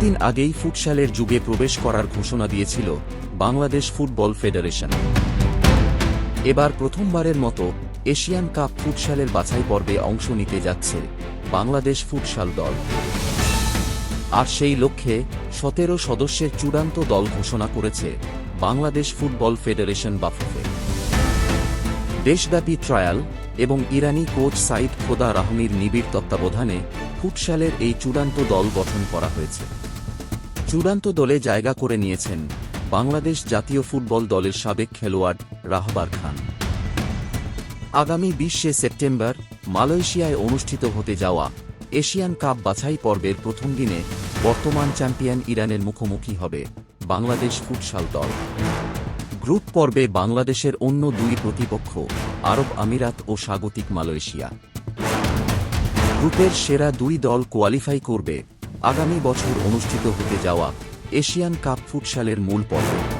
কিছুদিন আগেই ফুটসালের যুগে প্রবেশ করার ঘোষণা দিয়েছিল বাংলাদেশ ফুটবল ফেডারেশন। এবার প্রথমবারের মতো এশিয়ান কাপ ফুটসালের বাছাই পর্বে অংশ নিতে যাচ্ছে বাংলাদেশ ফুটসাল দল। আর সেই লক্ষ্যে সতেরো সদস্যের চূড়ান্ত দল ঘোষণা করেছে বাংলাদেশ ফুটবল ফেডারেশন বাফুফে। দেশব্যাপী ট্রায়াল এবং ইরানি কোচ সাইদ খোদা রাহমির নিবিড় তত্ত্বাবধানে ফুটসালের এই চূড়ান্ত দল গঠন করা হয়েছে। চূড়ান্ত দলে জায়গা করে নিয়েছেন বাংলাদেশ জাতীয় ফুটবল দলের সাবেক খেলোয়াড় রাহবার খান। আগামী বিশে সেপ্টেম্বর মালয়েশিয়ায় অনুষ্ঠিত হতে যাওয়া এশিয়ান কাপ বাছাই পর্বের প্রথম দিনে বর্তমান চ্যাম্পিয়ন ইরানের মুখোমুখি হবে বাংলাদেশ ফুটসাল দল। গ্রুপ পর্বে বাংলাদেশের অন্য দুই প্রতিপক্ষ আরব আমিরাত ও স্বাগতিক মালয়েশিয়া। গ্রুপের সেরা দুই দল কোয়ালিফাই করবে আগামী বছর অনুষ্ঠিত হতে যাওয়া এশিয়ান কাপ ফুটসালের মূল পর্বে।